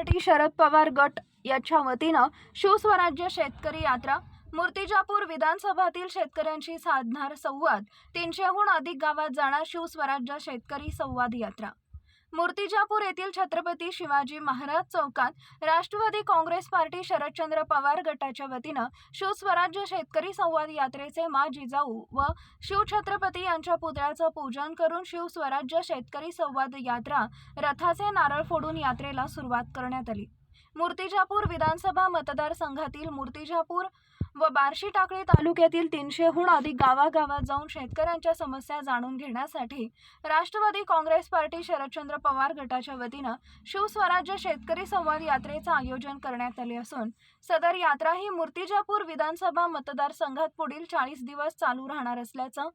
Party Sharad Pawar गट याच्या वतीनं शिवस्वराज्य शेतकरी यात्रा मूर्तिजापूर विधानसभातील शेतकऱ्यांशी साधणार संवाद तीनशेहून अधिक गावात जाणार शिवस्वराज्य शेतकरी संवाद यात्रा. मूर्तिजापूर येथील छत्रपती शिवाजी महाराज चौकात राष्ट्रवादी काँग्रेस पार्टी शरदचंद्र पवार गटाच्या वतीनं शिवस्वराज्य शेतकरी संवाद यात्रेचे मा जिजाऊ व शिवछत्रपती यांच्या पुतळ्याचं पूजन करून शिवस्वराज्य शेतकरी संवाद यात्रा रथाचे नारळ फोडून यात्रेला सुरुवात करण्यात आली. मूर्तिजापूर विधानसभा मतदारसंघातील मूर्तिजापूर व बार्शी टाकळी तालुक्यातील तीनशेहून अधिक गावागावात जाऊन शेतकऱ्यांच्या समस्या जाणून घेण्यासाठी राष्ट्रवादी काँग्रेस पार्टी शरदचंद्र पवार गटाच्या वतीनं शिवस्वराज्य शेतकरी संवाद यात्रेचं आयोजन करण्यात आले असून सदर यात्रा ही मूर्तिजापूर विधानसभा मतदारसंघात पुढील चाळीस दिवस चालू राहणार असल्याचं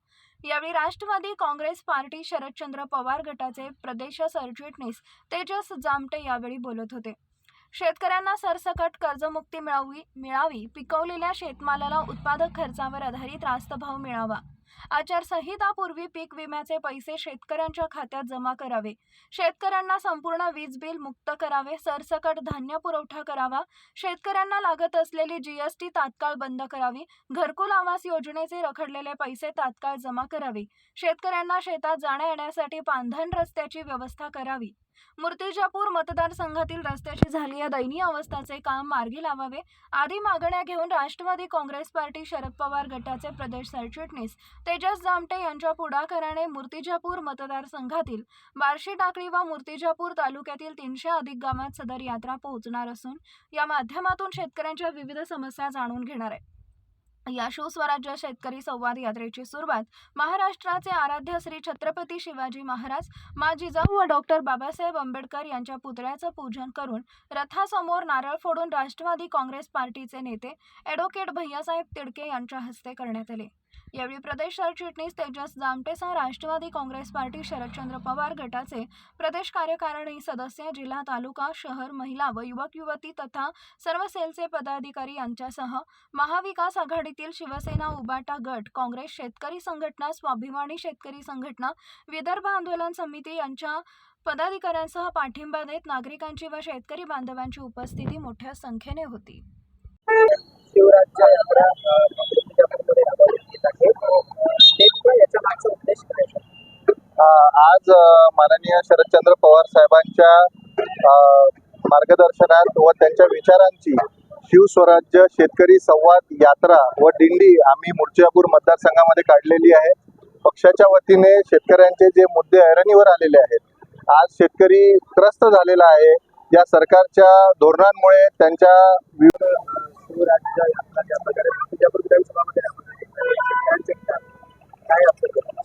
यावेळी राष्ट्रवादी काँग्रेस पार्टी शरदचंद्र पवार गटाचे प्रदेश सरचिटणीस तेजस जामटे यावेळी बोलत होते. शेतकऱ्यांना सरसकट कर्जमुक्ती मिळावी मिळावी पिकवलेल्या शेतमालाला उत्पादक खर्चावर आधारित रास्त भाव मिळावा. आचारसंहितापूर्वी पीक विम्याचे पैसे शेतकऱ्यांच्या खात्यात जमा करावे. शेतकऱ्यांना संपूर्ण वीज बिल मुक्त करावे सरसकट धान्य पुरवठा करावा शेतकऱ्यांना लागत असलेली जीएसटी तात्काळ बंद करावी घरकुल आवास योजनेचे रखडलेले पैसे तात्काळ जमा करावे. शेतकऱ्यांना शेतात जाण्या येण्यासाठी पांधन रस्त्याची व्यवस्था करावी. मूर्तिजापूर मतदारसंघातील रस्त्याची झालेल्या दयनीय अवस्थाचे काम मार्गी लावावे. आदी मागण्या घेऊन राष्ट्रवादी काँग्रेस पार्टी शरद पवार गटाचे प्रदेश सरचिटणीस तेजस जामटे यांच्या पुढाकाराने मूर्तिजापूर मतदारसंघातील बार्शी टाकळी व मूर्तिजापूर तालुक्यातील तीनशे अधिक गावात सदर यात्रा पोहोचणार असून या माध्यमातून शेतकऱ्यांच्या विविध समस्या जाणून घेणार आहे. या सुस्वराज्य शेतकरी संवाद यात्रेची सुरुवात महाराष्ट्राचे आराध्य श्री छत्रपती शिवाजी महाराज मा जिजाऊ व डॉक्टर बाबासाहेब आंबेडकर यांच्या पुतळ्याचं पूजन करून रथासमोर नारळ फोडून राष्ट्रवादी काँग्रेस पार्टीचे नेते ॲडव्होकेट भैयासाहेब तिडके यांच्या हस्ते करण्यात आले. यावेळी प्रदेश सरचिटणीस तेजस जामटेसह राष्ट्रवादी काँग्रेस पार्टी शरदचंद्र पवार गटाचे प्रदेश कार्यकारिणी सदस्य जिल्हा तालुका शहर महिला व युवक युवती तथा सर्व सेलचे पदाधिकारी यांच्यासह महाविकास आघाडीतील शिवसेना उबाटा गट काँग्रेस शेतकरी संघटना स्वाभिमानी शेतकरी संघटना विदर्भ आंदोलन समिती यांच्या पदाधिकाऱ्यांसह पाठिंबा देत नागरिकांची व शेतकरी बांधवांची उपस्थिती मोठ्या संख्येने होती. आज माननीय शरदचंद्र पवार साहेबांच्या मार्गदर्शनात व त्यांच्या विचारांची शिवस्वराज्य शेतकरी संवाद यात्रा व दिंडी आम्ही मुर्जापूर मतदारसंघामध्ये काढलेली आहे. पक्षाच्या वतीने शेतकऱ्यांचे जे मुद्दे ऐरणीवर आलेले आहेत आज शेतकरी त्रस्त झालेला आहे. या सरकारच्या धोरणांमुळे त्यांच्या विविध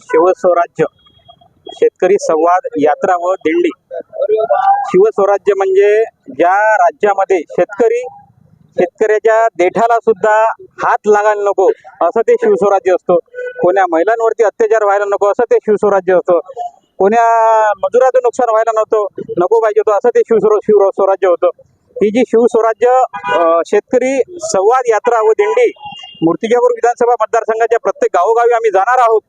शिवस्वराज्य. शेतकरी संवाद यात्रा व दिंडी. शिवस्वराज्य म्हणजे ज्या राज्यामध्ये शेतकरी शेतकऱ्याच्या देठाला सुद्धा हात लागायला नको असं ते शिवस्वराज्य असतो. कोण्या महिलांवरती अत्याचार व्हायला नको असं ते शिवस्वराज्य असतं. कोण्या मजुराचं नुकसान व्हायला नव्हतं नको पाहिजे होतं असं ते शिवस्वर शिवस्वराज्य होतं. ही जी शिवस्वराज्य शेतकरी संवाद यात्रा व दिंडी मूर्तिजापूर विधानसभा मतदारसंघाच्या प्रत्येक गावोगावी आम्ही जाणार आहोत.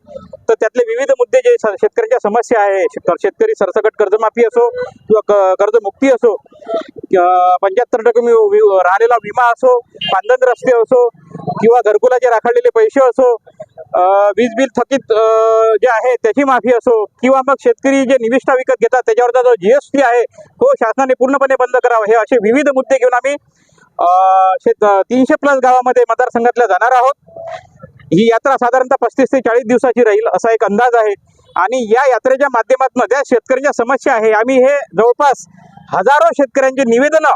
तर त्यातले विविध मुद्दे जे स- शेतकऱ्यांच्या समस्या आहे शेत- शेतकरी सरसकट कर्जमाफी असो किंवा क- कर्जमुक्ती असो पंच्याहत्तर टक्के वि- राहिलेला विमा असो पांधन रस्ते असो किंवा घरकुलाचे राखडलेले पैसे असो वीज बिल थकीत जे आहे त्याची माफी असो किंवा मग शेतकरी जे निविष्ठा विकत घेतात त्याच्यावरचा जो जीएसटी आहे तो शासनाने पूर्णपणे बंद करावा हे असे विविध मुद्दे घेऊन आम्ही शेत तीनशे प्लस गावामध्ये मतदारसंघातल्या जाणार आहोत. ही यात्रा साधारणतः पस्तीस ते चाळीस दिवसाची राहील असा एक अंदाज आहे. आणि या यात्रेच्या माध्यमातून ज्या शेतकऱ्यांच्या समस्या आहे आम्ही हे जवळपास हजारो शेतकऱ्यांची निवेदनं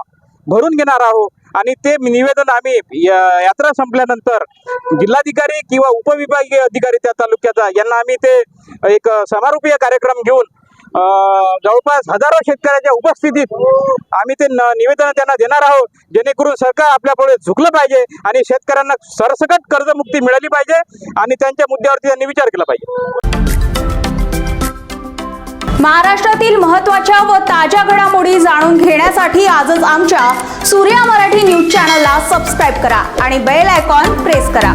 भरून घेणार आहोत. आणि ते निवेदन आम्ही यात्रा संपल्यानंतर जिल्हाधिकारी किंवा उपविभागीय अधिकारी त्या तालुक्याचा यांना आम्ही ते एक समारोपीय कार्यक्रम घेऊन जवळपास हजारो शेतकऱ्याच्या उपस्थितीत आम्ही ते निवेदन त्यांना देणार आहोत जेणेकरून सरकार आपल्यापुढे झुकलं पाहिजे आणि शेतकऱ्यांना सरसकट कर्जमुक्ती मिळाली पाहिजे आणि त्यांच्या मुद्द्यावरती त्यांनी विचार केला पाहिजे. महाराष्ट्रातील महत्त्वाच्या व ताज्या घडामोडी जाणून घेण्यासाठी आजच आमच्या सूर्या मराठी न्यूज चॅनलला सबस्क्राईब करा आणि बेल आयकॉन प्रेस करा.